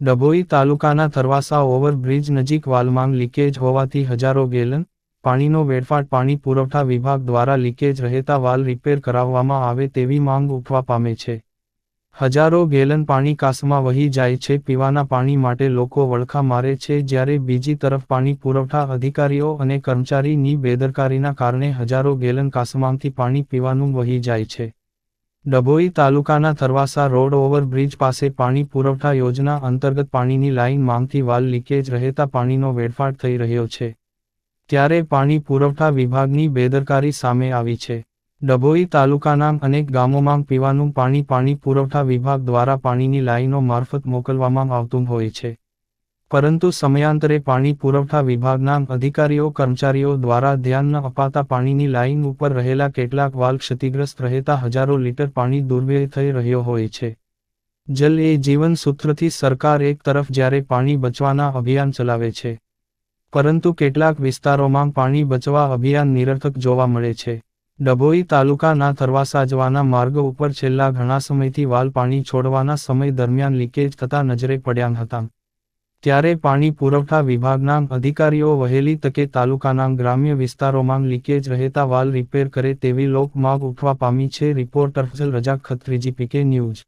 ડભોઈ તાલુકાના થરવાસા ઓવરબ્રિજ નજીક વાલમાંગ લીકેજ હોવાથી હજારો ગેલન પાણીનો વેડફાટ પાણી પુરવઠા વિભાગ દ્વારા લીકેજ રહેતા વાલ રિપેર કરાવવામાં આવે તેવી માંગ ઉઠવા પામે છે. હજારો ગેલન પાણી કાસમાં વહી જાય છે, પીવાના પાણી માટે લોકો વળખા મારે છે, જ્યારે બીજી તરફ પાણી પુરવઠા અધિકારીઓ અને કર્મચારીની બેદરકારીના કારણે હજારો ગેલન કાસમાંથી પાણી પીવાનું વહી જાય છે. ડભોઈ તાલુકાના થરવાસા રોડ ઓવરબ્રિજ પાસે પાણી પુરવઠા યોજના અંતર્ગત પાણીની લાઇન માંગતી વાલ લીકેજ રહેતા પાણીનો વેડફાટ થઈ રહ્યો છે. ત્યારે પાણી પુરવઠા વિભાગની બેદરકારી સામે આવી છે. ડભોઈ તાલુકાના અનેક ગામોમાં પીવાનું પાણી પાણી પુરવઠા વિભાગ દ્વારા પાણીની લાઇનો મારફત મોકલવામાં આવતું હોય છે. પરંતુ સમયાંતરે પાણી પુરવઠા વિભાગના અધિકારીઓ, કર્મચારીઓ દ્વારા ધ્યાન અપાતા પાણીની લાઇન ઉપર રહેલા કેટલાક વાલ ક્ષતિગ્રસ્ત રહેતા હજારો લીટર પાણી દુર્વ્યય થઈ રહ્યો હોય છે. જલ એ જીવન સૂત્રથી સરકાર એક તરફ જ્યારે પાણી બચવાના અભિયાન ચલાવે છે, પરંતુ કેટલાક વિસ્તારોમાં પાણી બચવા અભિયાન નિરર્થક જોવા મળે છે. ડભોઈ તાલુકાના થરવાસા જવાના માર્ગ ઉપર છેલ્લા ઘણા સમયથી વાલ પાણી છોડવાના સમય દરમિયાન લીકેજ થતા નજરે પડ્યા હતા. ત્યારે પાણી પુરવઠા વિભાગના અધિકારીઓ વહેલી તકે તાલુકાના ગ્રામ્ય વિસ્તારોમાં લીકેજ રહેતા વાલ રિપેર કરે તેવી લોકમાગ ઉઠવા પામી છે, રિપોર્ટર રજા ખત્રીજી, પીકે ન્યૂઝ.